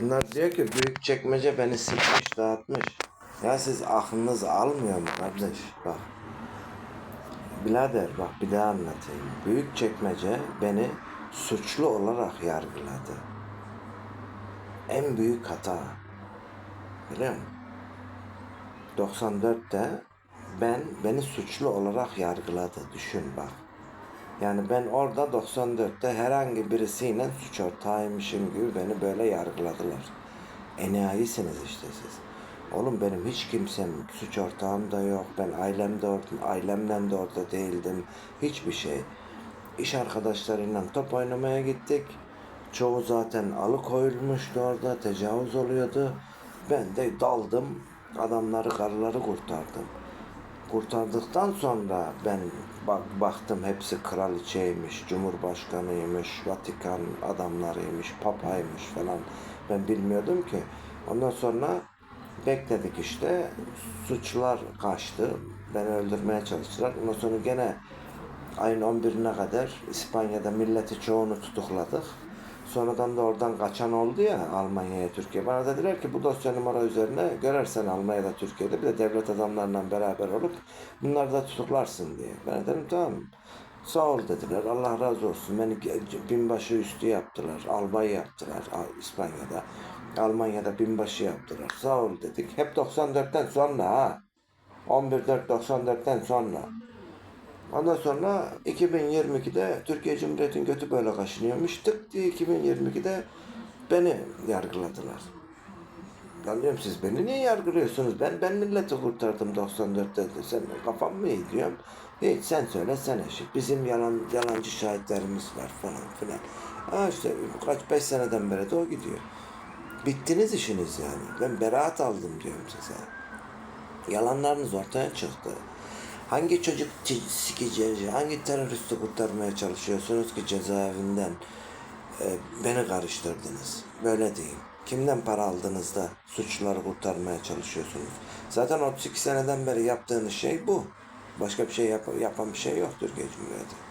Bunlar diyor ki büyük çekmece beni sıkmış dağıtmış. Ya siz aklınız almıyor mu kardeş? Bak. Birader bak bir daha anlatayım. Büyük çekmece beni suçlu olarak yargıladı. En büyük hata. Biliyor musun? 94'te ben beni suçlu olarak yargıladı. Düşün bak. Yani ben orada 94'te herhangi birisiyle suç ortağıymışım gibi beni böyle yargıladılar. Enayisiniz işte siz. Oğlum benim hiç kimsem suç ortağım da yok. Ben ailem de orada, ailemden de orada değildim. Hiçbir şey. İş arkadaşlarıyla top oynamaya gittik. Çoğu zaten alıkoyulmuştu orada. Tecavüz oluyordu. Ben de daldım. Adamları, karıları kurtardım. Kurtardıktan sonra ben bak, baktım hepsi kraliçeymiş, cumhurbaşkanıymış, Vatikan adamlarıymış, papaymış falan. Ben bilmiyordum ki. Ondan sonra bekledik işte. Suçlar kaçtı. Beni öldürmeye çalıştılar. Ondan sonra gene ayın 11'ine kadar İspanya'da milleti çoğunu tutukladık. Sonradan da oradan kaçan oldu ya Almanya'ya, Türkiye. Bana dediler ki bu dosya numara üzerine görersen Almanya'da, Türkiye'de bir de devlet adamlarla beraber olup bunları da tutuklarsın diye. Ben dedim tamam. Sağ ol dediler. Allah razı olsun. Beni binbaşı üstü yaptılar. Albay yaptılar İspanya'da. Almanya'da binbaşı yaptılar. Sağ ol dedik. Hep 94'ten sonra ha. 11.4.94'ten sonra. Ondan sonra 2022'de Türkiye Cumhuriyeti'nin götü böyle kaşınıyormuş. Tık diye 2022'de beni yargıladılar. Ben diyorum siz beni niye yargılıyorsunuz? Ben ben milleti kurtardım 94'te. Sen kafam mı iyi diyorum. Hiç sen söyle sen eşit. Bizim yalan yalancı şahitlerimiz var falan filan. Ha işte kaç beş seneden beri de o gidiyor. Bittiniz işiniz yani. Ben beraat aldım diyorum size. Yalanlarınız ortaya çıktı. Hangi çocuk sikeceği, hangi teröristi kurtarmaya çalışıyorsunuz ki cezaevinden e, beni karıştırdınız. Böyle diyeyim. Kimden para aldınız da suçluları kurtarmaya çalışıyorsunuz? Zaten 32 seneden beri yaptığınız şey bu. Başka bir şey yap- yapan bir şey yok Türkiye Cumhuriyeti.